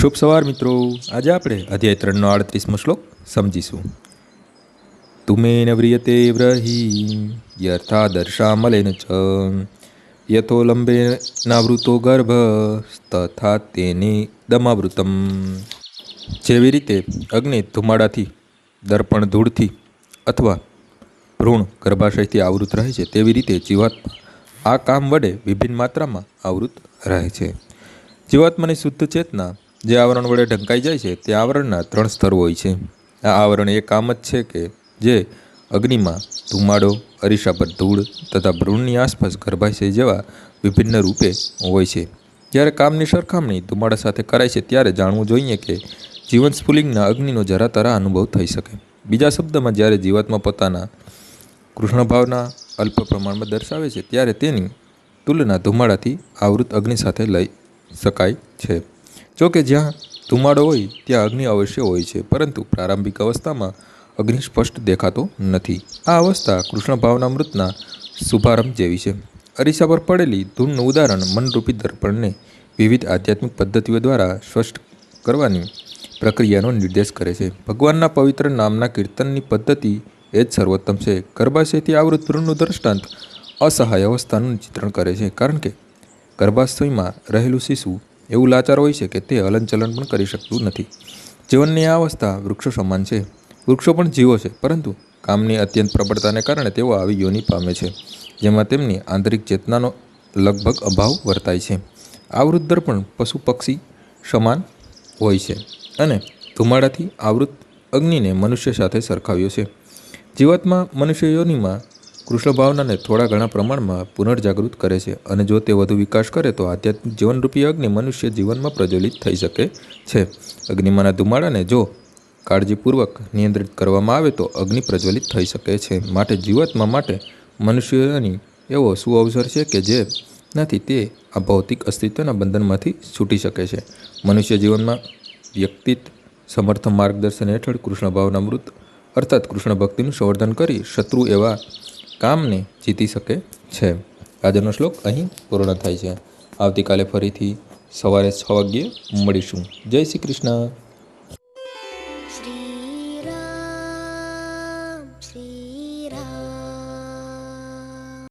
શુભ સવાર મિત્રો. આજે આપણે અધ્યાય ત્રણનો આડત્રીસમો શ્લોક સમજીશું. તુમેન વ્રિયતે વ્રહી, યથા દર્શામલેન ચ, યથો લંબે નાવૃતો ગર્ભ, તથા તેને દમાવૃતમ. જેવી રીતે અગ્નિ ધુમાડાથી, દર્પણ ધૂળથી અથવા ભ્રૂણ ગર્ભાશયથી આવૃત રહે છે, તેવી રીતે જીવાત્મા આ કામ વડે વિભિન્ન માત્રામાં આવૃત રહે છે. જીવાત્માની શુદ્ધ ચેતના જે આવરણ વડે ઢંકાઈ જાય છે, તે આવરણના ત્રણ સ્તર હોય છે. આ આવરણ એ કામ જ છે કે જે અગ્નિમાં ધુમાડો અરીસા પર ધૂળ તથા ભ્રૂણની આસપાસ ગર્ભાશય જેવા વિભિન્ન રૂપે હોય છે. જ્યારે કામની સરખામણી ધુમાડા સાથે કરાય છે, ત્યારે જાણવું જોઈએ કે જીવન સ્ફુલિંગના અગ્નિનો જરા તરા અનુભવ થઈ શકે. બીજા શબ્દમાં, જ્યારે જીવાત્મા પોતાના કૃષ્ણભાવના અલ્પ પ્રમાણમાં દર્શાવે છે, ત્યારે તેની તુલના ધુમાડાથી આવૃત અગ્નિ સાથે લઈ શકાય છે. જો કે જ્યાં ધુમાડો હોય, ત્યાં અગ્નિ અવશ્ય હોય છે, પરંતુ પ્રારંભિક અવસ્થામાં અગ્નિ સ્પષ્ટ દેખાતો નથી. આ અવસ્થા કૃષ્ણ ભાવનામૃતના શુભારંભ જેવી છે. અરીસા પર પડેલી ધૂળનું ઉદાહરણ મનરૂપી દર્પણને વિવિધ આધ્યાત્મિક પદ્ધતિઓ દ્વારા સ્પષ્ટ કરવાની પ્રક્રિયાનો નિર્દેશ કરે છે. ભગવાનના પવિત્ર નામના કીર્તનની પદ્ધતિ એ જ સર્વોત્તમ છે. ગર્ભાશયથી આવૃત ભ્રૂણનું દ્રષ્ટાંત અસહાય અવસ્થાનું ચિત્રણ કરે છે, કારણ કે ગર્ભાશયમાં રહેલું શિશુ એવું લાચાર હોય છે કે તે હલનચલન પણ કરી શકતું નથી. જીવનની આ અવસ્થા વૃક્ષો સમાન છે. વૃક્ષો પણ જીવો છે, પરંતુ કામની અત્યંત પ્રબળતાને કારણે તેઓ આવી યોની પામે છે, જેમાં તેમની આંતરિક ચેતનાનો લગભગ અભાવ વર્તાય છે. આવૃત દર્પણ પશુ પક્ષી સમાન હોય છે અને ધુમાડાથી આવૃત અગ્નિને મનુષ્ય સાથે સરખાવ્યો છે. જીવાતમાં મનુષ્ય યોનિમાં કૃષ્ણ ભાવનાને થોડા ઘણા પ્રમાણમાં પુનર્જાગૃત કરે છે અને જો તે વધુ વિકાસ કરે તો આધ્યાત્મિક જીવનરૂપી અગ્નિ મનુષ્ય જીવનમાં પ્રજ્વલિત થઈ શકે છે. અગ્નિમાંના ધુમાડાને જો કાળજીપૂર્વક નિયંત્રિત કરવામાં આવે તો અગ્નિ પ્રજ્વલિત થઈ શકે છે. માટે જીવાત્મા માટે મનુષ્યની એવો સુઅવસર છે કે જે નથી તે આ ભૌતિક અસ્તિત્વના બંધનમાંથી છૂટી શકે છે. મનુષ્ય જીવનમાં વ્યક્તિત્વ સમર્થ માર્ગદર્શન હેઠળ કૃષ્ણ ભાવનામૃત અર્થાત કૃષ્ણ ભક્તિનું સંવર્ધન કરી શત્રુ એવા કામને જીતી શકે છે. આજનો શ્લોક અહીં પૂર્ણ થાય છે. આવતીકાલે ફરીથી સવારે છ વાગ્યે મળીશું. જય શ્રી કૃષ્ણ. શ્રી